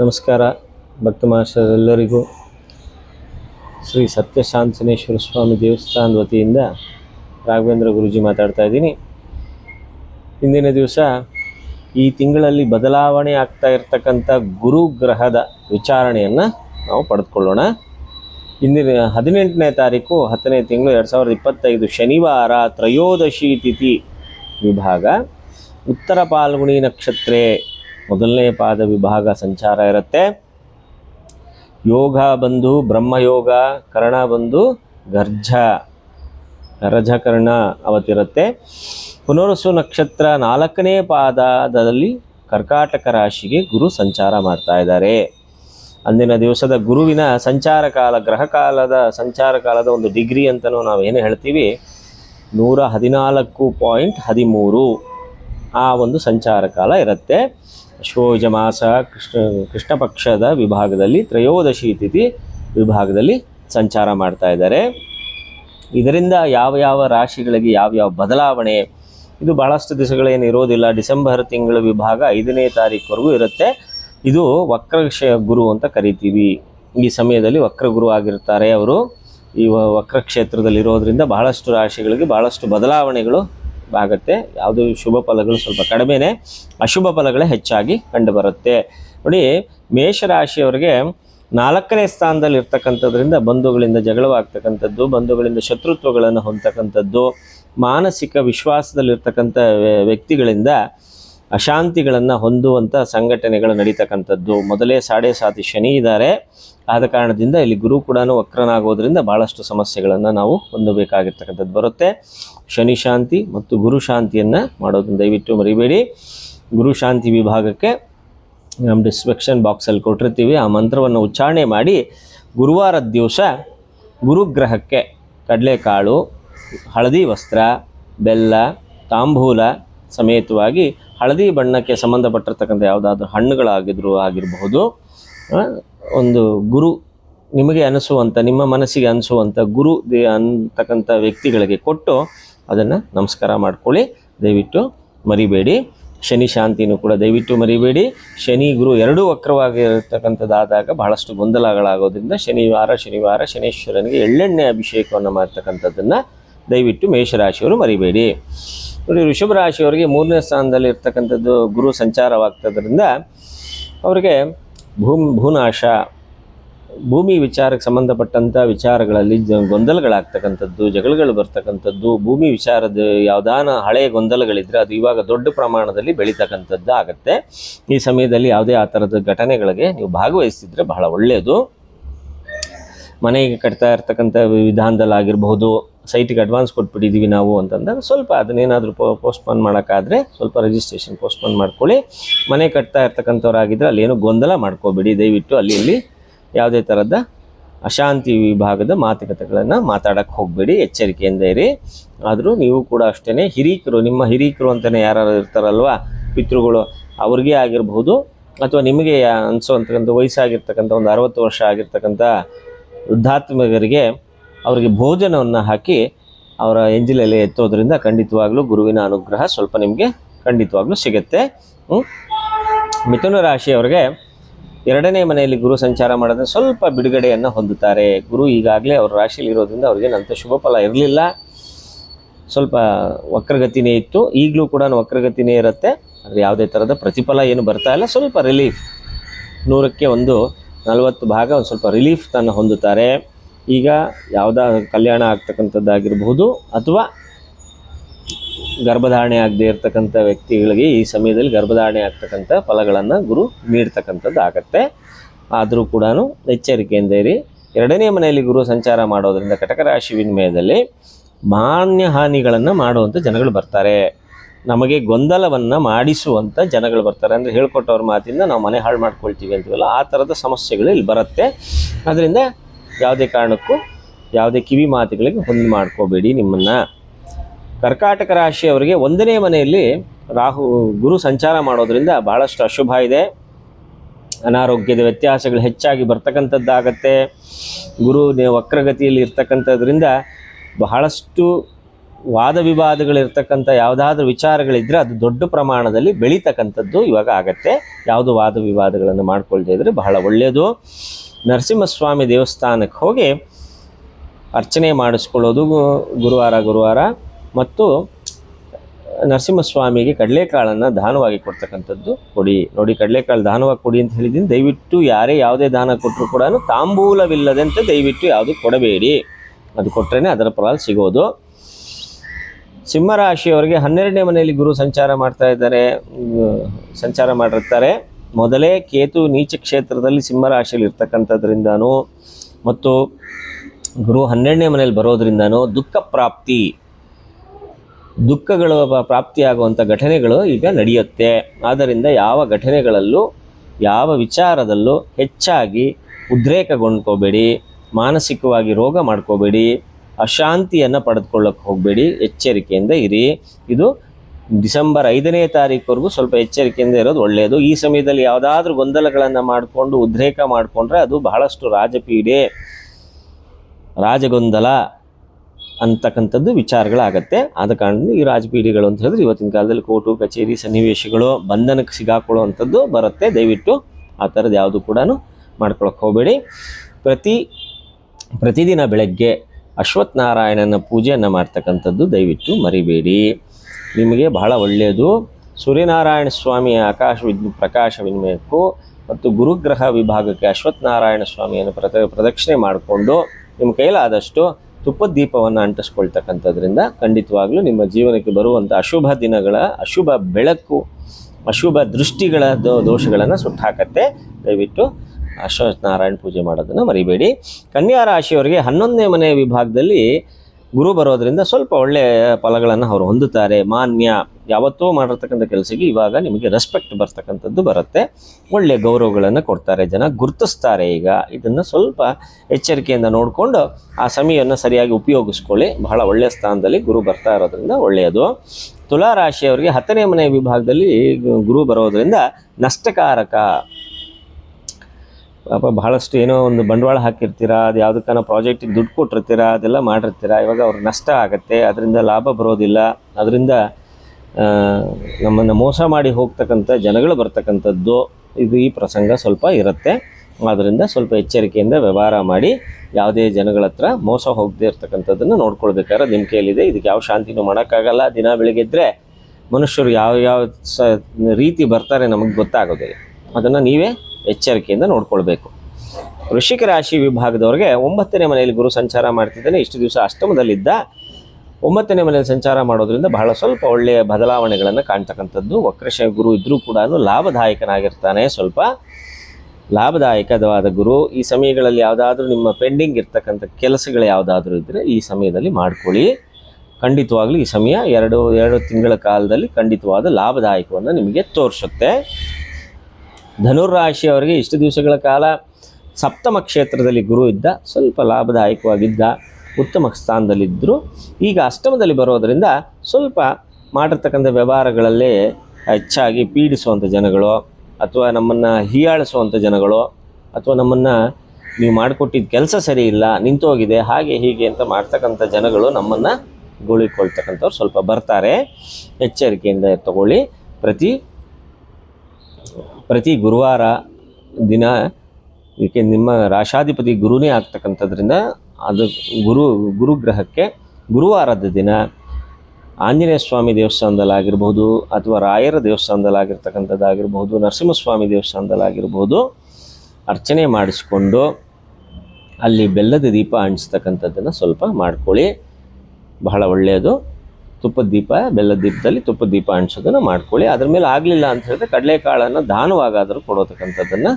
ನಮಸ್ಕಾರ. ಭಕ್ತ ಮಹಾಶಯರೆಲ್ಲರಿಗೂ ಶ್ರೀ ಸತ್ಯಶಾಂತನೇಶ್ವರ ಸ್ವಾಮಿ ದೇವಸ್ಥಾನದ ವತಿಯಿಂದ ರಾಘವೇಂದ್ರ ಗುರುಜಿ ಮಾತಾಡ್ತಾ ಇದ್ದೀನಿ. ಇಂದಿನ ದಿವಸ ಈ ತಿಂಗಳಲ್ಲಿ ಬದಲಾವಣೆ ಆಗ್ತಾ ಇರತಕ್ಕಂಥ ಗುರು ಗ್ರಹದ ವಿಚಾರಣೆಯನ್ನು ನಾವು ಪಡೆದುಕೊಳ್ಳೋಣ. ಇಂದಿನ ಹದಿನೆಂಟನೇ ತಾರೀಕು ಹತ್ತನೇ ತಿಂಗಳು ಎರಡು ಸಾವಿರದ ಇಪ್ಪತ್ತೈದು ಶನಿವಾರ ತ್ರಯೋದಶಿ ತಿಥಿ ವಿಭಾಗ. ಉತ್ತರ ಪಾಲ್ಗುಣಿ ನಕ್ಷತ್ರೆ ಮೊದಲನೇ ಪಾದ ವಿಭಾಗ ಸಂಚಾರ ಇರುತ್ತೆ. ಯೋಗ ಬಂದು ಬ್ರಹ್ಮಯೋಗ, ಕರ್ಣ ಬಂದು ಗರ್ಜ ರಜಕರ್ಣ ಅವತ್ತಿರುತ್ತೆ. ಪುನರ್ವಸು ನಕ್ಷತ್ರ ನಾಲ್ಕನೇ ಪಾದದಲ್ಲಿ ಕರ್ಕಾಟಕ ರಾಶಿಗೆ ಗುರು ಸಂಚಾರ ಮಾಡ್ತಾ ಇದ್ದಾರೆ. ಅಂದಿನ ದಿವಸದ ಗುರುವಿನ ಸಂಚಾರ ಕಾಲ, ಗ್ರಹ ಕಾಲದ ಸಂಚಾರ ಕಾಲದ ಒಂದು ಡಿಗ್ರಿ ಅಂತಲೂ ನಾವು ಏನು ಹೇಳ್ತೀವಿ? ನೂರ ಹದಿನಾಲ್ಕು ಪಾಯಿಂಟ್ ಹದಿಮೂರು ಆ ಒಂದು ಸಂಚಾರ ಕಾಲ ಇರುತ್ತೆ. ಅಶ್ವೋಜ ಮಾಸ ಕೃಷ್ಣ ಕೃಷ್ಣ ಪಕ್ಷದ ವಿಭಾಗದಲ್ಲಿ ತ್ರಯೋದಶಿ ತಿಥಿ ವಿಭಾಗದಲ್ಲಿ ಸಂಚಾರ ಮಾಡ್ತಾ ಇದ್ದಾರೆ. ಇದರಿಂದ ಯಾವ ಯಾವ ರಾಶಿಗಳಿಗೆ ಯಾವ ಯಾವ ಬದಲಾವಣೆ, ಇದು ಬಹಳಷ್ಟು ದಿವಸಗಳೇನು ಇರೋದಿಲ್ಲ. ಡಿಸೆಂಬರ್ ತಿಂಗಳ ವಿಭಾಗ ಐದನೇ ತಾರೀಕುವರೆಗೂ ಇರುತ್ತೆ. ಇದು ವಕ್ರಕ್ಷ ಗುರು ಅಂತ ಕರಿತೀವಿ. ಈ ಸಮಯದಲ್ಲಿ ವಕ್ರಗುರು ಆಗಿರ್ತಾರೆ ಅವರು. ಈ ವಕ್ರಕ್ಷೇತ್ರದಲ್ಲಿರೋದ್ರಿಂದ ವಕ್ರ ಬಹಳಷ್ಟು ರಾಶಿಗಳಿಗೆ ಬಹಳಷ್ಟು ಬದಲಾವಣೆಗಳು ಆಗುತ್ತೆ. ಯಾವುದು ಶುಭ ಫಲಗಳು ಸ್ವಲ್ಪ ಕಡಿಮೆನೇ, ಅಶುಭ ಫಲಗಳೇ ಹೆಚ್ಚಾಗಿ ಕಂಡುಬರುತ್ತೆ. ನೋಡಿ, ಮೇಷರಾಶಿಯವರಿಗೆ ನಾಲ್ಕನೇ ಸ್ಥಾನದಲ್ಲಿ ಇರ್ತಕ್ಕಂಥದ್ರಿಂದ ಬಂಧುಗಳಿಂದ ಜಗಳವಾಗ್ತಕ್ಕಂಥದ್ದು, ಬಂಧುಗಳಿಂದ ಶತ್ರುತ್ವಗಳನ್ನು ಹೊಂದತಕ್ಕಂಥದ್ದು, ಮಾನಸಿಕ ವಿಶ್ವಾಸದಲ್ಲಿರ್ತಕ್ಕಂಥ ವ್ಯ- ವ್ಯಕ್ತಿಗಳಿಂದ ಅಶಾಂತಿಗಳನ್ನು ಹೊಂದುವಂಥ ಸಂಘಟನೆಗಳು ನಡೀತಕ್ಕಂಥದ್ದು. ಮೊದಲೇ ಸಾಡೆ ಸಾತಿ ಶನಿ ಇದ್ದಾರೆ ಆದ ಕಾರಣದಿಂದ ಇಲ್ಲಿ ಗುರು ಕೂಡ ವಕ್ರನಾಗೋದ್ರಿಂದ ಭಾಳಷ್ಟು ಸಮಸ್ಯೆಗಳನ್ನು ನಾವು ಹೊಂದಬೇಕಾಗಿರ್ತಕ್ಕಂಥದ್ದು ಬರುತ್ತೆ. ಶನಿ ಶಾಂತಿ ಮತ್ತು ಗುರು ಶಾಂತಿಯನ್ನು ಮಾಡೋದನ್ನು ದಯವಿಟ್ಟು ಮರಿಬೇಡಿ. ಗುರು ಶಾಂತಿ ವಿಭಾಗಕ್ಕೆ ನಮ್ಮ ಡಿಸ್ಕ್ರಿಪ್ಷನ್ ಬಾಕ್ಸಲ್ಲಿ ಕೊಟ್ಟಿರ್ತೀವಿ. ಆ ಮಂತ್ರವನ್ನು ಉಚ್ಚಾರಣೆ ಮಾಡಿ ಗುರುವಾರದ ದಿವಸ ಗುರುಗ್ರಹಕ್ಕೆ ಕಡಲೆಕಾಳು, ಹಳದಿ ವಸ್ತ್ರ, ಬೆಲ್ಲ, ತಾಂಬೂಲ ಸಮೇತವಾಗಿ ಹಳದಿ ಬಣ್ಣಕ್ಕೆ ಸಂಬಂಧಪಟ್ಟಿರ್ತಕ್ಕಂಥ ಯಾವುದಾದ್ರೂ ಹಣ್ಣುಗಳಾಗಿದ್ರು ಆಗಿರಬಹುದು ಒಂದು ಗುರು ನಿಮಗೆ ಅನಿಸುವಂಥ ನಿಮ್ಮ ಮನಸ್ಸಿಗೆ ಅನಿಸುವಂಥ ಗುರು ದೇ ಅಂತಕ್ಕಂಥ ವ್ಯಕ್ತಿಗಳಿಗೆ ಕೊಟ್ಟು ಅದನ್ನು ನಮಸ್ಕಾರ ಮಾಡ್ಕೊಳ್ಳಿ. ದಯವಿಟ್ಟು ಮರಿಬೇಡಿ. ಶನಿ ಶಾಂತಿನೂ ಕೂಡ ದಯವಿಟ್ಟು ಮರಿಬೇಡಿ. ಶನಿ ಗುರು ಎರಡೂ ವಕ್ರವಾಗಿರ್ತಕ್ಕಂಥದ್ದಾದಾಗ ಬಹಳಷ್ಟು ಗೊಂದಲಗಳಾಗೋದ್ರಿಂದ ಶನಿವಾರ ಶನಿವಾರ ಶನೇಶ್ವರನಿಗೆ ಎಳ್ಳೆಣ್ಣೆ ಅಭಿಷೇಕವನ್ನು ಮಾಡ್ತಕ್ಕಂಥದ್ದನ್ನು ದಯವಿಟ್ಟು ಮೇಷರಾಶಿಯವರು ಮರಿಬೇಡಿ. ನೋಡಿ, ವೃಷಭ ರಾಶಿಯವರಿಗೆ ಮೂರನೇ ಸ್ಥಾನದಲ್ಲಿ ಇರ್ತಕ್ಕಂಥದ್ದು ಗುರು ಸಂಚಾರವಾಗ್ತದ್ರಿಂದ ಅವರಿಗೆ ಭೂಮಿ, ಭೂನಾಶ, ಭೂಮಿ ವಿಚಾರಕ್ಕೆ ಸಂಬಂಧಪಟ್ಟಂಥ ವಿಚಾರಗಳಲ್ಲಿ ಗೊಂದಲಗಳಾಗ್ತಕ್ಕಂಥದ್ದು, ಜಗಳಗಳು ಬರ್ತಕ್ಕಂಥದ್ದು, ಭೂಮಿ ವಿಚಾರದ ಯಾವುದಾನ ಹಳೆಯ ಗೊಂದಲಗಳಿದ್ರೆ ಅದು ಇವಾಗ ದೊಡ್ಡ ಪ್ರಮಾಣದಲ್ಲಿ ಬೆಳೀತಕ್ಕಂಥದ್ದು ಆಗುತ್ತೆ. ಈ ಸಮಯದಲ್ಲಿ ಯಾವುದೇ ಆ ಥರದ ಘಟನೆಗಳಿಗೆ ನೀವು ಭಾಗವಹಿಸಿದ್ರೆ ಬಹಳ ಒಳ್ಳೆಯದು ಮನೆಗೆ ಕಟ್ತಾ ಇರ್ತಕ್ಕಂಥ ವಿಧಾನದಲ್ಲಾಗಿರ್ಬಹುದು ಸೈಟಿಗೆ ಅಡ್ವಾನ್ಸ್ ಕೊಟ್ಬಿಟ್ಟಿದ್ದೀವಿ ನಾವು ಅಂತಂದಾಗ ಸ್ವಲ್ಪ ಅದನ್ನೇನಾದರೂ ಪೋಸ್ಟ್ಪೋನ್ ಮಾಡೋಕ್ಕಾದರೆ ಸ್ವಲ್ಪ ರಿಜಿಸ್ಟ್ರೇಷನ್ ಪೋಸ್ಟ್ಪೋನ್ ಮಾಡ್ಕೊಳ್ಳಿ. ಮನೆ ಕಟ್ತಾ ಇರ್ತಕ್ಕಂಥವ್ರಾಗಿದ್ದರೆ ಅಲ್ಲೇನು ಗೊಂದಲ ಮಾಡ್ಕೋಬೇಡಿ. ದಯವಿಟ್ಟು ಅಲ್ಲಿ ಇಲ್ಲಿ ಯಾವುದೇ ಥರದ ಅಶಾಂತಿ ವಿಭಾಗದ ಮಾತುಕತೆಗಳನ್ನು ಮಾತಾಡೋಕ್ಕೆ ಹೋಗಬೇಡಿ. ಎಚ್ಚರಿಕೆಯಿಂದ ಇರಿ. ಆದರೂ ನೀವು ಕೂಡ ಅಷ್ಟೇ ಹಿರೀಕರು, ನಿಮ್ಮ ಹಿರೀಕರು ಅಂತಲೇ ಯಾರು ಇರ್ತಾರಲ್ವ? ಪಿತೃಗಳು, ಅವ್ರಿಗೆ ಆಗಿರಬಹುದು ಅಥವಾ ನಿಮಗೆ ಅನಿಸೋಂತಕ್ಕಂಥ ವಯಸ್ಸಾಗಿರ್ತಕ್ಕಂಥ ಒಂದು ಅರವತ್ತು ವರ್ಷ ಆಗಿರ್ತಕ್ಕಂಥ ವೃದ್ಧಾತ್ಮಕರಿಗೆ ಅವರಿಗೆ ಭೋಜನವನ್ನು ಹಾಕಿ ಅವರ ಎಂಜಿಲಲ್ಲಿ ಎತ್ತೋದ್ರಿಂದ ಖಂಡಿತವಾಗ್ಲೂ ಗುರುವಿನ ಅನುಗ್ರಹ ಸ್ವಲ್ಪ ನಿಮಗೆ ಖಂಡಿತವಾಗ್ಲೂ ಸಿಗುತ್ತೆ? ಮಿಥುನ ರಾಶಿಯವರಿಗೆ ಎರಡನೇ ಮನೆಯಲ್ಲಿ ಗುರು ಸಂಚಾರ ಮಾಡೋದ್ರೆ ಸ್ವಲ್ಪ ಬಿಡುಗಡೆಯನ್ನು ಹೊಂದುತ್ತಾರೆ. ಗುರು ಈಗಾಗಲೇ ಅವ್ರ ರಾಶಿಯಲ್ಲಿ ಇರೋದ್ರಿಂದ ಅವ್ರಿಗೆ ನಂತರ ಶುಭ ಫಲ ಇರಲಿಲ್ಲ. ಸ್ವಲ್ಪ ವಕ್ರಗತಿನೇ ಇತ್ತು. ಈಗಲೂ ಕೂಡ ವಕ್ರಗತಿನೇ ಇರುತ್ತೆ. ಆದರೆ ಯಾವುದೇ ಥರದ ಪ್ರತಿಫಲ ಏನು ಬರ್ತಾ ಇಲ್ಲ. ಸ್ವಲ್ಪ ರಿಲೀಫ್. ನೂರಕ್ಕೆ ಒಂದು ನಲವತ್ತು ಭಾಗ ಒಂದು ಸ್ವಲ್ಪ ರಿಲೀಫ್ ತನ್ನ ಹೊಂದುತ್ತಾರೆ. ಈಗ ಯಾವುದಾ ಕಲ್ಯಾಣ ಆಗ್ತಕ್ಕಂಥದ್ದಾಗಿರ್ಬೋದು ಅಥವಾ ಗರ್ಭಧಾರಣೆ ಆಗದೆ ಇರತಕ್ಕಂಥ ವ್ಯಕ್ತಿಗಳಿಗೆ ಈ ಸಮಯದಲ್ಲಿ ಗರ್ಭಧಾರಣೆ ಆಗ್ತಕ್ಕಂಥ ಫಲಗಳನ್ನು ಗುರು ನೀಡ್ತಕ್ಕಂಥದ್ದು ಆಗತ್ತೆ ಆದರೂ ಕೂಡ ಎಚ್ಚರಿಕೆಯಿಂದ ಇರಿ. ಎರಡನೇ ಮನೆಯಲ್ಲಿ ಗುರು ಸಂಚಾರ ಮಾಡೋದರಿಂದ ಕಟಕ ರಾಶಿ ವಿನಿಮಯದಲ್ಲಿ ಮಾನ್ಯ ಹಾನಿಗಳನ್ನು ಮಾಡುವಂಥ ಜನಗಳು ಬರ್ತಾರೆ. ನಮಗೆ ಗೊಂದಲವನ್ನು ಮಾಡಿಸುವಂಥ ಜನಗಳು ಬರ್ತಾರೆ. ಅಂದರೆ ಹೇಳ್ಕೊಟ್ಟವ್ರ ಮಾತಿಂದ ನಾವು ಮನೆ ಹಾಳು ಮಾಡ್ಕೊಳ್ತೀವಿ ಅಂತೀವಲ್ಲ, ಆ ಥರದ ಸಮಸ್ಯೆಗಳು ಇಲ್ಲಿ ಬರುತ್ತೆ. ಅದರಿಂದ ಯಾವುದೇ ಕಾರಣಕ್ಕೂ ಯಾವುದೇ ಕಿವಿ ಮಾತುಗಳಿಗೆ ಹೊಂದು ಮಾಡ್ಕೋಬೇಡಿ ನಿಮ್ಮನ್ನು. ಕರ್ಕಾಟಕ ರಾಶಿಯವರಿಗೆ ಒಂದನೇ ಮನೆಯಲ್ಲಿ ರಾಹು, ಗುರು ಸಂಚಾರ ಮಾಡೋದರಿಂದ ಭಾಳಷ್ಟು ಅಶುಭ ಇದೆ. ಅನಾರೋಗ್ಯದ ವ್ಯತ್ಯಾಸಗಳು ಹೆಚ್ಚಾಗಿ ಬರ್ತಕ್ಕಂಥದ್ದಾಗತ್ತೆ. ಗುರು ವಕ್ರಗತಿಯಲ್ಲಿ ಇರ್ತಕ್ಕಂಥದ್ರಿಂದ ಬಹಳಷ್ಟು ವಾದ ವಿವಾದಗಳಿರ್ತಕ್ಕಂಥ ಯಾವುದಾದ್ರೂ ವಿಚಾರಗಳಿದ್ದರೆ ಅದು ದೊಡ್ಡ ಪ್ರಮಾಣದಲ್ಲಿ ಬೆಳೀತಕ್ಕಂಥದ್ದು ಇವಾಗ ಆಗತ್ತೆ. ಯಾವುದು ವಾದ ವಿವಾದಗಳನ್ನು ಮಾಡ್ಕೊಳ್ತಾ ಇದ್ರೆ ಬಹಳ ಒಳ್ಳೆಯದು ನರಸಿಂಹಸ್ವಾಮಿ ದೇವಸ್ಥಾನಕ್ಕೆ ಹೋಗಿ ಅರ್ಚನೆ ಮಾಡಿಸ್ಕೊಳ್ಳೋದು ಗುರುವಾರ ಗುರುವಾರ ಮತ್ತು ನರಸಿಂಹಸ್ವಾಮಿಗೆ ಕಡಲೆಕಾಳನ್ನು ದಾನವಾಗಿ ಕೊಡ್ತಕ್ಕಂಥದ್ದು ಕೊಡಿ. ನೋಡಿ, ಕಡಲೆಕಾಳು ದಾನವಾಗಿ ಕೊಡಿ ಅಂತ ಹೇಳಿದ್ದೀನಿ. ದಯವಿಟ್ಟು ಯಾರೇ ಯಾವುದೇ ದಾನ ಕೊಟ್ಟರು ಕೂಡ ತಾಂಬೂಲವಿಲ್ಲದಂತೆ ದಯವಿಟ್ಟು ಯಾವುದು ಕೊಡಬೇಡಿ. ಅದು ಕೊಟ್ಟರೆ ಅದರ ಫಲ ಸಿಗೋದು. ಸಿಂಹರಾಶಿಯವರಿಗೆ ಹನ್ನೆರಡನೇ ಮನೆಯಲ್ಲಿ ಗುರು ಸಂಚಾರ ಮಾಡ್ತಾ ಇದ್ದಾರೆ. ಸಂಚಾರ ಮಾಡಿರ್ತಾರೆ. ಮೊದಲೇ ಕೇತು ನೀಚ ಕ್ಷೇತ್ರದಲ್ಲಿ ಸಿಂಹರಾಶಿಯಲ್ಲಿ ಇರ್ತಕ್ಕಂಥದ್ರಿಂದನೂ ಮತ್ತು ಗುರು ಹನ್ನೆರಡನೇ ಮನೆಯಲ್ಲಿ ಬರೋದ್ರಿಂದನೂ ದುಃಖ ಪ್ರಾಪ್ತಿ, ದುಃಖಗಳು ಪ್ರಾಪ್ತಿಯಾಗುವಂಥ ಘಟನೆಗಳು ಈಗ ನಡೆಯುತ್ತೆ. ಆದ್ದರಿಂದ ಯಾವ ಘಟನೆಗಳಲ್ಲೂ, ಯಾವ ವಿಚಾರದಲ್ಲೂ ಹೆಚ್ಚಾಗಿ ಉದ್ರೇಕಗೊಂಡ್ಕೋಬೇಡಿ, ಮಾನಸಿಕವಾಗಿ ರೋಗ ಮಾಡ್ಕೋಬೇಡಿ, ಅಶಾಂತಿಯನ್ನು ಪಡೆದುಕೊಳ್ಳಕ್ಕೆ ಹೋಗಬೇಡಿ, ಎಚ್ಚರಿಕೆಯಿಂದ ಇರಿ. ಇದು ಡಿಸೆಂಬರ್ ಐದನೇ ತಾರೀಕುವರೆಗೂ ಸ್ವಲ್ಪ ಎಚ್ಚರಿಕೆಯಿಂದ ಇರೋದು ಒಳ್ಳೆಯದು. ಈ ಸಮಯದಲ್ಲಿ ಯಾವುದಾದ್ರೂ ಗೊಂದಲಗಳನ್ನು ಮಾಡಿಕೊಂಡು, ಉದ್ರೇಕ ಮಾಡಿಕೊಂಡ್ರೆ ಅದು ಬಹಳಷ್ಟು ರಾಜಪೀಡೆ, ರಾಜಗೊಂದಲ ಅಂತಕ್ಕಂಥದ್ದು ವಿಚಾರಗಳಾಗತ್ತೆ. ಆದ ಕಾರಣದಿಂದ ಈ ರಾಜಪೀಡಿಗಳು ಅಂತ ಹೇಳಿದ್ರೆ ಇವತ್ತಿನ ಕಾಲದಲ್ಲಿ ಕೋರ್ಟು, ಕಚೇರಿ, ಸನ್ನಿವೇಶಗಳು ಬಂಧನಕ್ಕೆ ಸಿಗಾಕೊಳ್ಳುವಂಥದ್ದು ಬರುತ್ತೆ. ದಯವಿಟ್ಟು ಆ ಥರದ್ದು ಯಾವುದು ಕೂಡ ಮಾಡ್ಕೊಳಕ್ಕೆ ಹೋಗಬೇಡಿ. ಪ್ರತಿ, ಪ್ರತಿದಿನ ಬೆಳಗ್ಗೆ ಅಶ್ವತ್ಥನಾರಾಯಣನ ಪೂಜೆಯನ್ನು ಮಾಡ್ತಕ್ಕಂಥದ್ದು ದಯವಿಟ್ಟು ಮರಿಬೇಡಿ. ನಿಮಗೆ ಬಹಳ ಒಳ್ಳೆಯದು. ಸೂರ್ಯನಾರಾಯಣ ಸ್ವಾಮಿಯ ಆಕಾಶ ವಿದ್ ಪ್ರಕಾಶ ವಿನಿಮಯಕ್ಕೂ ಮತ್ತು ಗುರುಗ್ರಹ ವಿಭಾಗಕ್ಕೆ ಅಶ್ವತ್ಥನಾರಾಯಣ ಸ್ವಾಮಿಯನ್ನು ಪ್ರದ ಪ್ರದಕ್ಷಿಣೆ ಮಾಡಿಕೊಂಡು ನಿಮ್ಮ ಕೈಲಾದಷ್ಟು ತುಪ್ಪದ ದೀಪವನ್ನು ಅಂಟಿಸ್ಕೊಳ್ತಕ್ಕಂಥದ್ರಿಂದ ಖಂಡಿತವಾಗ್ಲೂ ನಿಮ್ಮ ಜೀವನಕ್ಕೆ ಬರುವಂಥ ಅಶುಭ ದಿನಗಳ, ಅಶುಭ ಬೆಳಕು, ಅಶುಭ ದೃಷ್ಟಿಗಳ ದೋ ದೋಷಗಳನ್ನು ಸುಟ್ಟಾಕತ್ತೆ. ದಯವಿಟ್ಟು ಅಶ್ವತ್ಥನಾರಾಯಣ ಪೂಜೆ ಮಾಡೋದನ್ನು ಮರಿಬೇಡಿ. ಕನ್ಯಾ ರಾಶಿಯವರಿಗೆ ಹನ್ನೊಂದನೇ ಮನೆ ವಿಭಾಗದಲ್ಲಿ ಗುರು ಬರೋದ್ರಿಂದ ಸ್ವಲ್ಪ ಒಳ್ಳೆಯ ಫಲಗಳನ್ನು ಅವರು ಹೊಂದುತ್ತಾರೆ. ಮಾನ್ಯ ಯಾವತ್ತೂ ಮಾಡಿರ್ತಕ್ಕಂಥ ಕೆಲಸಕ್ಕೆ ಇವಾಗ ನಿಮಗೆ ರೆಸ್ಪೆಕ್ಟ್ ಬರ್ತಕ್ಕಂಥದ್ದು ಬರುತ್ತೆ. ಒಳ್ಳೆಯ ಗೌರವಗಳನ್ನು ಕೊಡ್ತಾರೆ. ಜನ ಗುರುತಿಸ್ತಾರೆ ಈಗ. ಇದನ್ನು ಸ್ವಲ್ಪ ಎಚ್ಚರಿಕೆಯಿಂದ ನೋಡಿಕೊಂಡು ಆ ಸಮಯವನ್ನು ಸರಿಯಾಗಿ ಉಪಯೋಗಿಸ್ಕೊಳ್ಳಿ. ಬಹಳ ಒಳ್ಳೆಯ ಸ್ಥಾನದಲ್ಲಿ ಗುರು ಬರ್ತಾ ಇರೋದ್ರಿಂದ ಒಳ್ಳೆಯದು. ತುಲಾ ರಾಶಿಯವರಿಗೆ ಹತ್ತನೇ ಮನೆ ವಿಭಾಗದಲ್ಲಿ ಗುರು ಬರೋದ್ರಿಂದ ನಷ್ಟಕಾರಕ ಪಾಪ ಬಹಳಷ್ಟು ಏನೋ ಒಂದು ಬಂಡವಾಳ ಹಾಕಿರ್ತೀರಾ, ಅದು ಯಾವುದಕ್ಕನ ಪ್ರಾಜೆಕ್ಟಿಗೆ ದುಡ್ಡು ಕೊಟ್ಟಿರ್ತೀರಾ, ಅದೆಲ್ಲ ಮಾಡಿರ್ತೀರಾ, ಇವಾಗ ಅವ್ರಿಗೆ ನಷ್ಟ ಆಗುತ್ತೆ, ಅದರಿಂದ ಲಾಭ ಬರೋದಿಲ್ಲ, ಅದರಿಂದ ನಮ್ಮನ್ನು ಮೋಸ ಮಾಡಿ ಹೋಗ್ತಕ್ಕಂಥ ಜನಗಳು ಬರ್ತಕ್ಕಂಥದ್ದು, ಇದು ಈ ಪ್ರಸಂಗ ಸ್ವಲ್ಪ ಇರುತ್ತೆ. ಆದ್ದರಿಂದ ಸ್ವಲ್ಪ ಎಚ್ಚರಿಕೆಯಿಂದ ವ್ಯವಹಾರ ಮಾಡಿ ಯಾವುದೇ ಜನಗಳ ಹತ್ರ ಮೋಸ ಹೋಗದೇ ಇರ್ತಕ್ಕಂಥದ್ದನ್ನು ನೋಡ್ಕೊಳ್ಬೇಕಾದ್ರೆ ನಿಮ್ಮ ಕೈಯಲ್ಲಿದೆ. ಇದಕ್ಕೆ ಯಾವ ಶಾಂತಿನೂ ಮಾಡೋಕ್ಕಾಗಲ್ಲ. ದಿನ ಬೆಳಗ್ಗೆದ್ರೆ ಮನುಷ್ಯರು ಯಾವ ಯಾವ ಸ ರೀತಿ ಬರ್ತಾರೆ ನಮಗೆ ಗೊತ್ತಾಗೋದಿಲ್ಲ. ಅದನ್ನು ನೀವೇ ಎಚ್ಚರಿಕೆಯಿಂದ ನೋಡ್ಕೊಳ್ಬೇಕು. ವೃಶ್ಚಿಕ ರಾಶಿ ವಿಭಾಗದವ್ರಿಗೆ ಒಂಬತ್ತನೇ ಮನೆಯಲ್ಲಿ ಗುರು ಸಂಚಾರ ಮಾಡ್ತಿದ್ದಾನೆ. ಇಷ್ಟು ದಿವಸ ಅಷ್ಟಮದಲ್ಲಿದ್ದ ಒಂಬತ್ತನೇ ಮನೆಯಲ್ಲಿ ಸಂಚಾರ ಮಾಡೋದ್ರಿಂದ ಬಹಳ ಸ್ವಲ್ಪ ಒಳ್ಳೆಯ ಬದಲಾವಣೆಗಳನ್ನು ಕಾಣ್ತಕ್ಕಂಥದ್ದು. ವಕ್ರಶ ಗುರು ಇದ್ದರೂ ಕೂಡ ಲಾಭದಾಯಕನಾಗಿರ್ತಾನೆ ಸ್ವಲ್ಪ. ಲಾಭದಾಯಕವಾದ ಗುರು. ಈ ಸಮಯಗಳಲ್ಲಿ ಯಾವುದಾದ್ರೂ ನಿಮ್ಮ ಪೆಂಡಿಂಗ್ ಇರ್ತಕ್ಕಂಥ ಕೆಲಸಗಳು ಯಾವುದಾದ್ರೂ ಇದ್ದರೆ ಈ ಸಮಯದಲ್ಲಿ ಮಾಡ್ಕೊಳ್ಳಿ. ಖಂಡಿತವಾಗ್ಲೂ ಈ ಸಮಯ ಎರಡು ಎರಡು ತಿಂಗಳ ಕಾಲದಲ್ಲಿ ಖಂಡಿತವಾದ ಲಾಭದಾಯಕವನ್ನು ನಿಮಗೆ ತೋರಿಸುತ್ತೆ. ಧನುರ್ರಾಶಿಯವರಿಗೆ ಇಷ್ಟು ದಿವಸಗಳ ಕಾಲ ಸಪ್ತಮ ಕ್ಷೇತ್ರದಲ್ಲಿ ಗುರು ಇದ್ದ, ಸ್ವಲ್ಪ ಲಾಭದಾಯಕವಾಗಿದ್ದ, ಉತ್ತಮ ಸ್ಥಾನದಲ್ಲಿದ್ದರು. ಈಗ ಅಷ್ಟಮದಲ್ಲಿ ಬರೋದರಿಂದ ಸ್ವಲ್ಪ ಮಾಡಿರ್ತಕ್ಕಂಥ ವ್ಯವಹಾರಗಳಲ್ಲಿ ಹೆಚ್ಚಾಗಿ ಪೀಡಿಸುವಂಥ ಜನಗಳು, ಅಥವಾ ನಮ್ಮನ್ನು ಹೀಯಾಳಿಸುವಂಥ ಜನಗಳು, ಅಥವಾ ನಮ್ಮನ್ನು ನೀವು ಮಾಡಿಕೊಟ್ಟಿದ್ದ ಕೆಲಸ ಸರಿ ಇಲ್ಲ, ನಿಂತೋಗಿದೆ, ಹಾಗೆ ಹೀಗೆ ಅಂತ ಮಾಡ್ತಕ್ಕಂಥ ಜನಗಳು ನಮ್ಮನ್ನು ಗೋಳಿಕೊಳ್ತಕ್ಕಂಥವ್ರು ಸ್ವಲ್ಪ ಬರ್ತಾರೆ. ಎಚ್ಚರಿಕೆಯಿಂದ ತಗೊಳ್ಳಿ. ಪ್ರತಿ ಪ್ರತಿ ಗುರುವಾರ ದಿನ ಏಕೆ ನಿಮ್ಮ ರಾಷಾಧಿಪತಿ ಗುರುನೇ ಆಗ್ತಕ್ಕಂಥದ್ರಿಂದ ಅದು ಗುರು, ಗುರುಗ್ರಹಕ್ಕೆ ಗುರುವಾರದ ದಿನ ಆಂಜನೇಯ ಸ್ವಾಮಿ ದೇವಸ್ಥಾನದಲ್ಲಾಗಿರ್ಬೋದು ಅಥವಾ ರಾಯರ ದೇವಸ್ಥಾನದಲ್ಲಾಗಿರ್ತಕ್ಕಂಥದ್ದಾಗಿರ್ಬೋದು, ನರಸಿಂಹಸ್ವಾಮಿ ದೇವಸ್ಥಾನದಲ್ಲಾಗಿರ್ಬೋದು ಅರ್ಚನೆ ಮಾಡಿಸಿಕೊಂಡು ಅಲ್ಲಿ ಬೆಲ್ಲದ ದೀಪ ಅಂಟಿಸ್ತಕ್ಕಂಥದ್ದನ್ನು ಸ್ವಲ್ಪ ಮಾಡ್ಕೊಳ್ಳಿ. ಬಹಳ ಒಳ್ಳೆಯದು. ತುಪ್ಪದ ದೀಪ ಬೆಲ್ಲದ ದೀಪದಲ್ಲಿ ತುಪ್ಪದ ದೀಪ ಅಂಟಿಸೋದನ್ನು ಮಾಡ್ಕೊಳ್ಳಿ. ಅದ್ರ ಮೇಲೆ ಆಗಲಿಲ್ಲ ಅಂತ ಹೇಳಿದ್ರೆ ಕಡಲೆಕಾಳನ್ನು ದಾನವಾಗಾದರೂ ಕೊಡೋತಕ್ಕಂಥದ್ದನ್ನು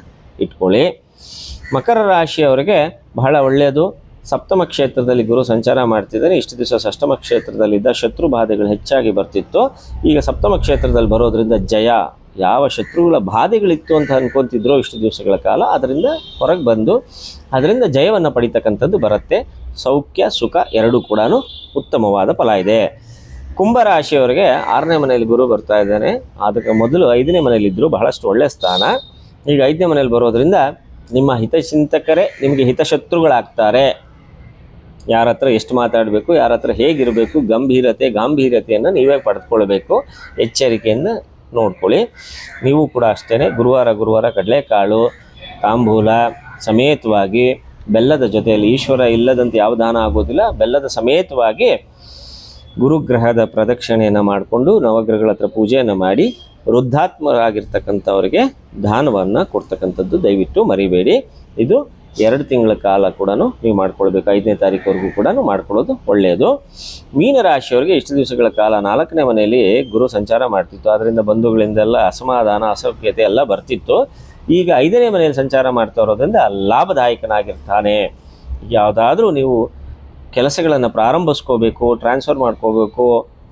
ಇಟ್ಕೊಳ್ಳಿ. ಮಕರ ರಾಶಿಯವರಿಗೆ ಬಹಳ ಒಳ್ಳೆಯದು. ಸಪ್ತಮ ಕ್ಷೇತ್ರದಲ್ಲಿ ಗುರು ಸಂಚಾರ ಮಾಡ್ತಿದ್ದಾರೆ. ಇಷ್ಟು ದಿವಸ ಷಷ್ಟಮ ಕ್ಷೇತ್ರದಲ್ಲಿದ್ದ ಶತ್ರು ಬಾಧೆಗಳು ಹೆಚ್ಚಾಗಿ ಬರ್ತಿತ್ತು. ಈಗ ಸಪ್ತಮ ಕ್ಷೇತ್ರದಲ್ಲಿ ಬರೋದ್ರಿಂದ ಜಯ, ಯಾವ ಶತ್ರುಗಳ ಬಾಧೆಗಳಿತ್ತು ಅಂತ ಅನ್ಕೊಂತಿದ್ರೋ ಇಷ್ಟು ದಿವಸಗಳ ಕಾಲ ಅದರಿಂದ ಹೊರಗೆ ಬಂದು, ಅದರಿಂದ ಜಯವನ್ನು ಪಡಿತಕ್ಕಂಥದ್ದು ಬರುತ್ತೆ. ಸೌಖ್ಯ, ಸುಖ ಎರಡೂ ಕೂಡ ಉತ್ತಮವಾದ ಫಲ ಇದೆ. ಕುಂಭರಾಶಿಯವರಿಗೆ ಆರನೇ ಮನೆಯಲ್ಲಿ ಗುರು ಬರ್ತಾ ಇದ್ದಾನೆ ಅದಕ್ಕೆ ಮೊದಲು ಐದನೇ ಮನೆಯಲ್ಲಿದ್ದರು ಬಹಳಷ್ಟು ಒಳ್ಳೆಯ ಸ್ಥಾನ. ಈಗ ಐದನೇ ಮನೆಯಲ್ಲಿ ಬರೋದ್ರಿಂದ ನಿಮ್ಮ ಹಿತಚಿಂತಕರೇ ನಿಮಗೆ ಹಿತಶತ್ರುಗಳಾಗ್ತಾರೆ. ಯಾರ ಹತ್ರ ಎಷ್ಟು ಮಾತಾಡಬೇಕು, ಯಾರ ಹತ್ರ ಹೇಗಿರಬೇಕು, ಗಂಭೀರತೆ, ಗಾಂಭೀರ್ಯತೆಯನ್ನು ನೀವೇ ಪಡೆದುಕೊಳ್ಬೇಕು. ಎಚ್ಚರಿಕೆಯಿಂದ ನೋಡ್ಕೊಳ್ಳಿ. ನೀವು ಕೂಡ ಅಷ್ಟೇ ಗುರುವಾರ ಗುರುವಾರ ಕಡಲೆಕಾಳು, ತಾಂಬೂಲ, ಸಮೇತವಾಗಿ ಬೆಲ್ಲದ ಜೊತೆಯಲ್ಲಿ ಈಶ್ವರ ಇಲ್ಲದಂತೆ ಯಾವ ದಾನ ಆಗೋದಿಲ್ಲ, ಬೆಲ್ಲದ ಸಮೇತವಾಗಿ ಗುರುಗ್ರಹದ ಪ್ರದಕ್ಷಿಣೆಯನ್ನು ಮಾಡಿಕೊಂಡು ನವಗ್ರಹಗಳ ಹತ್ರ ಪೂಜೆಯನ್ನು ಮಾಡಿ ವೃದ್ಧಾತ್ಮರಾಗಿರ್ತಕ್ಕಂಥವ್ರಿಗೆ ದಾನವನ್ನು ಕೊಡ್ತಕ್ಕಂಥದ್ದು ದಯವಿಟ್ಟು ಮರಿಬೇಡಿ. ಇದು ಎರಡು ತಿಂಗಳ ಕಾಲ ಕೂಡ ನೀವು ಮಾಡ್ಕೊಳ್ಬೇಕು. ಐದನೇ ತಾರೀಕುವರೆಗೂ ಕೂಡ ಮಾಡ್ಕೊಳ್ಳೋದು ಒಳ್ಳೆಯದು. ಮೀನರಾಶಿಯವರಿಗೆ ಇಷ್ಟು ದಿವಸಗಳ ಕಾಲ ನಾಲ್ಕನೇ ಮನೆಯಲ್ಲಿ ಗುರು ಸಂಚಾರ ಮಾಡ್ತಿತ್ತು. ಅದರಿಂದ ಬಂಧುಗಳಿಂದೆಲ್ಲ ಅಸಮಾಧಾನ, ಅಸೌಖ್ಯತೆ ಎಲ್ಲ ಬರ್ತಿತ್ತು. ಈಗ ಐದನೇ ಮನೆಯಲ್ಲಿ ಸಂಚಾರ ಮಾಡ್ತಾ ಇರೋದ್ರಿಂದ ಲಾಭದಾಯಕನಾಗಿರ್ತಾನೆ. ಯಾವುದಾದ್ರೂ ನೀವು ಕೆಲಸಗಳನ್ನು ಪ್ರಾರಂಭಿಸ್ಕೋಬೇಕು ಟ್ರಾನ್ಸ್ಫರ್ ಮಾಡ್ಕೋಬೇಕು,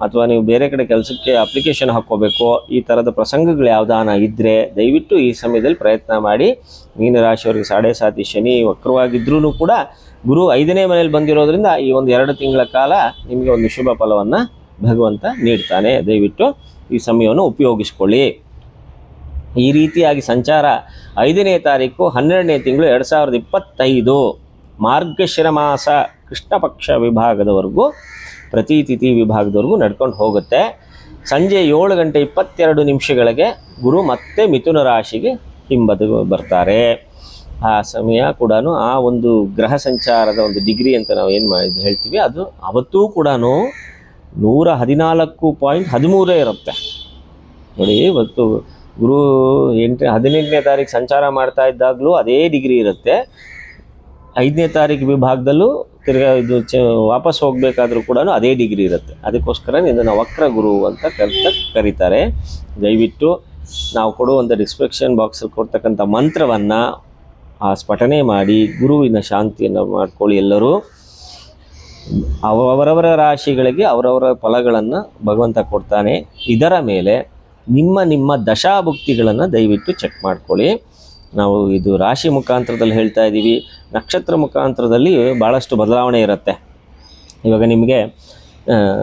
ಅಥವಾ ನೀವು ಬೇರೆ ಕಡೆ ಕೆಲಸಕ್ಕೆ ಅಪ್ಲಿಕೇಶನ್ ಹಾಕ್ಕೋಬೇಕು, ಈ ಥರದ ಪ್ರಸಂಗಗಳು ಯಾವುದಾನ ಇದ್ದರೆ ದಯವಿಟ್ಟು ಈ ಸಮಯದಲ್ಲಿ ಪ್ರಯತ್ನ ಮಾಡಿ. ಮೀನರಾಶಿಯವರಿಗೆ ಸಾಡೆ ಸಾತಿ ಶನಿ ವಕ್ರವಾಗಿದ್ರೂ ಕೂಡ ಗುರು ಐದನೇ ಮನೆಯಲ್ಲಿ ಬಂದಿರೋದ್ರಿಂದ ಈ ಒಂದು ಎರಡು ತಿಂಗಳ ಕಾಲ ನಿಮಗೆ ಒಂದು ಶುಭ ಫಲವನ್ನು ಭಗವಂತ ನೀಡ್ತಾನೆ. ದಯವಿಟ್ಟು ಈ ಸಮಯವನ್ನು ಉಪಯೋಗಿಸ್ಕೊಳ್ಳಿ. ಈ ರೀತಿಯಾಗಿ ಸಂಚಾರ ಐದನೇ ತಾರೀಕು ಹನ್ನೆರಡನೇ ತಿಂಗಳು ಎರಡು ಸಾವಿರದ ಇಪ್ಪತ್ತೈದು ಮಾರ್ಗಶಿರ ಮಾಸ. ಕೃಷ್ಣ ಪಕ್ಷ ವಿಭಾಗದವರೆಗೂ, ಪ್ರತಿ ತಿಥಿ ವಿಭಾಗದವರೆಗೂ ನಡ್ಕೊಂಡು ಹೋಗುತ್ತೆ. ಸಂಜೆ ಏಳು ಗಂಟೆ ಇಪ್ಪತ್ತೆರಡು ನಿಮಿಷಗಳಿಗೆ ಗುರು ಮತ್ತೆ ಮಿಥುನ ರಾಶಿಗೆ ಹಿಂಬದು ಬರ್ತಾರೆ. ಆ ಸಮಯ ಕೂಡ ಆ ಒಂದು ಗ್ರಹ ಸಂಚಾರದ ಒಂದು ಡಿಗ್ರಿ ಅಂತ ನಾವು ಏನು ಮಾಡಿ ಹೇಳ್ತೀವಿ, ಅದು ಅವತ್ತೂ ಕೂಡ ನೂರ ಹದಿನಾಲ್ಕು ಪಾಯಿಂಟ್ ಹದಿಮೂರೇ ಇರುತ್ತೆ. ನೋಡಿ, ಇವತ್ತು ಗುರು ಎಂಟು ಹದಿನೆಂಟನೇ ತಾರೀಕು ಸಂಚಾರ ಮಾಡ್ತಾ ಇದ್ದಾಗಲೂ ಅದೇ ಡಿಗ್ರಿ ಇರುತ್ತೆ. ಐದನೇ ತಾರೀಕು ವಿಭಾಗದಲ್ಲೂ ತಿರ್ಗಾ ಇದು ಚ ವಾಪಸ್ ಹೋಗಬೇಕಾದ್ರೂ ಕೂಡ ಅದೇ ಡಿಗ್ರಿ ಇರುತ್ತೆ. ಅದಕ್ಕೋಸ್ಕರ ಇದನ್ನು ವಕ್ರ ಗುರು ಅಂತ ಕರಿತ ಕರೀತಾರೆ. ದಯವಿಟ್ಟು ನಾವು ಕೊಡುವಂಥ ಡಿಸ್ಕ್ರಿಪ್ಷನ್ ಬಾಕ್ಸಲ್ಲಿ ಕೊಡ್ತಕ್ಕಂಥ ಮಂತ್ರವನ್ನು, ಆ ಸ್ಫಟನೆ ಮಾಡಿ, ಗುರುವಿನ ಶಾಂತಿಯನ್ನು ಮಾಡ್ಕೊಳ್ಳಿ ಎಲ್ಲರೂ. ಅವ, ಅವರವರ ರಾಶಿಗಳಿಗೆ ಅವರವರ ಫಲಗಳನ್ನು ಭಗವಂತ ಕೊಡ್ತಾನೆ. ಇದರ ಮೇಲೆ ನಿಮ್ಮ ನಿಮ್ಮ ದಶಾಭುಕ್ತಿಗಳನ್ನು ದಯವಿಟ್ಟು ಚೆಕ್ ಮಾಡ್ಕೊಳ್ಳಿ. ನಾವು ಇದು ರಾಶಿ ಮುಖಾಂತರದಲ್ಲಿ ಹೇಳ್ತಾ ಇದ್ದೀವಿ. ನಕ್ಷತ್ರ ಮುಖಾಂತರದಲ್ಲಿ ಭಾಳಷ್ಟು ಬದಲಾವಣೆ ಇರುತ್ತೆ. ಇವಾಗ ನಿಮಗೆ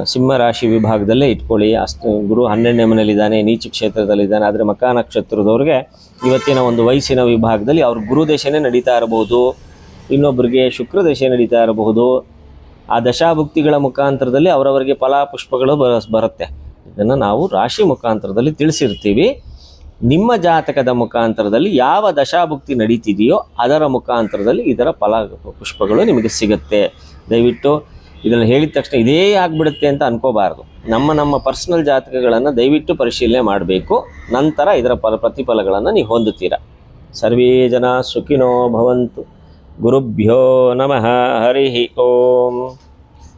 ಸಿಂಹ ರಾಶಿ ವಿಭಾಗದಲ್ಲೇ ಇಟ್ಕೊಳ್ಳಿ. ಅಷ್ಟು, ಗುರು ಹನ್ನೆರಡನೇ ಮನೆಯಲ್ಲಿದ್ದಾನೆ, ನೀಚ ಕ್ಷೇತ್ರದಲ್ಲಿದ್ದಾನೆ. ಆದರೆ ಮಕ ನಕ್ಷತ್ರದವ್ರಿಗೆ ಇವತ್ತಿನ ಒಂದು ವಯಸ್ಸಿನ ವಿಭಾಗದಲ್ಲಿ ಅವ್ರ ಗುರು ನಡೀತಾ ಇರಬಹುದು. ಇನ್ನೊಬ್ಬರಿಗೆ ಶುಕ್ರ ದಶೆ ನಡೀತಾ ಇರಬಹುದು. ಆ ದಶಾಭುಕ್ತಿಗಳ ಮುಖಾಂತರದಲ್ಲಿ ಅವರವರಿಗೆ ಫಲಾಪುಷ್ಪಗಳು ಬರ, ಬರುತ್ತೆ. ಇದನ್ನು ನಾವು ರಾಶಿ ಮುಖಾಂತರದಲ್ಲಿ ತಿಳಿಸಿರ್ತೀವಿ. ನಿಮ್ಮ ಜಾತಕದ ಮುಖಾಂತರದಲ್ಲಿ ಯಾವ ದಶಾಭುಕ್ತಿ ನಡೀತಿದೆಯೋ ಅದರ ಮುಖಾಂತರದಲ್ಲಿ ಇದರ ಫಲ ಪುಷ್ಪಗಳು ನಿಮಗೆ ಸಿಗುತ್ತೆ. ದಯವಿಟ್ಟು ಇದನ್ನು ಹೇಳಿದ ತಕ್ಷಣ ಇದೇ ಆಗಿಬಿಡುತ್ತೆ ಅಂತ ಅನ್ಕೋಬಾರ್ದು. ನಮ್ಮ ನಮ್ಮ ಪರ್ಸನಲ್ ಜಾತಕಗಳನ್ನು ದಯವಿಟ್ಟು ಪರಿಶೀಲನೆ ಮಾಡಬೇಕು. ನಂತರ ಇದರ ಫಲ ಪ್ರತಿಫಲಗಳನ್ನು ನೀವು ಹೊಂದುತ್ತೀರಾ. ಸರ್ವೇ ಜನ ಸುಖಿನೋ ಭವಂತು. ಗುರುಭ್ಯೋ ನಮಃ ಹರಿ ಓಂ.